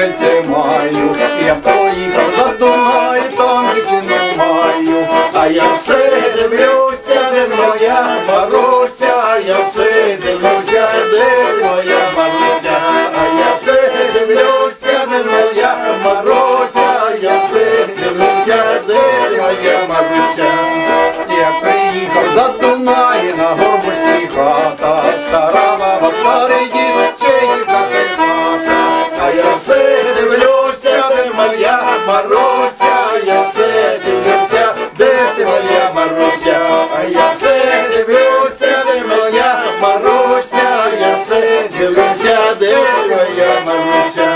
кільце маю, я поїхав за Дунай, там дитину маю, а я все дивлюся, де моя Маруся, а я все дивлюся, де моя Маруся, а я все дивлюся, де моя Маруся, а я все дивлюся, де моя Маруся. Маруся, я все дивлюся, де ти моя Маруся, а я все дивлюся, де моя Маруся, я все дивлюся, де ти моя Маруся.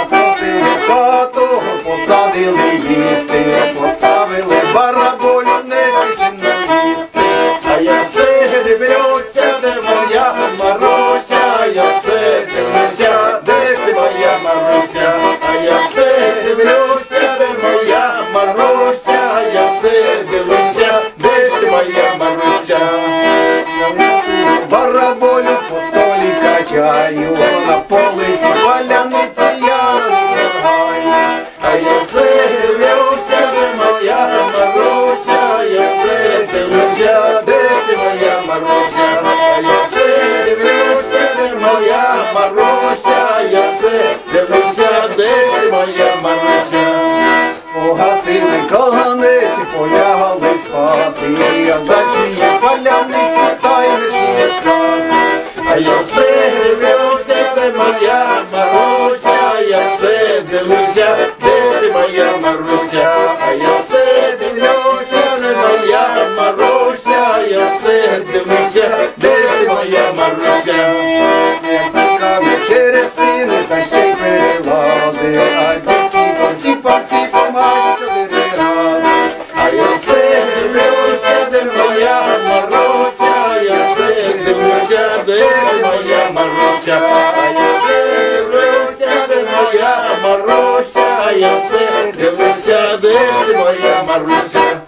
Запросили хату, посадили їсти, поставили бараболю, не пішли їсти. А я все дивлюся, де моя Маруся, я все дивлюся, де ти моя Маруся, Бараболю по столі качаю, на полиці паляниці я розбираю. А я все дивлюся, де моя Маруся, я все дивлюся, де ти моя Маруся, а я все дивлюся, де моя Маруся, я все дивлюся, де ти моя Маруся. Погасили каганець і полягали спати, а за А я все дивлюся, де моя Маруся, я все дивлюся, де ти моя Маруся, а я все дивлюся, де моя Маруся, я все дивлюся, де ти моя Маруся. Через стіни та ще й перелази, а ціпом, ціпом, ціпом, аж чотири рази. А я все дивлюся, де моя Маруся, я все дивлюся, де моя Маруся, я все дивлюся, ж ти моя Маруся.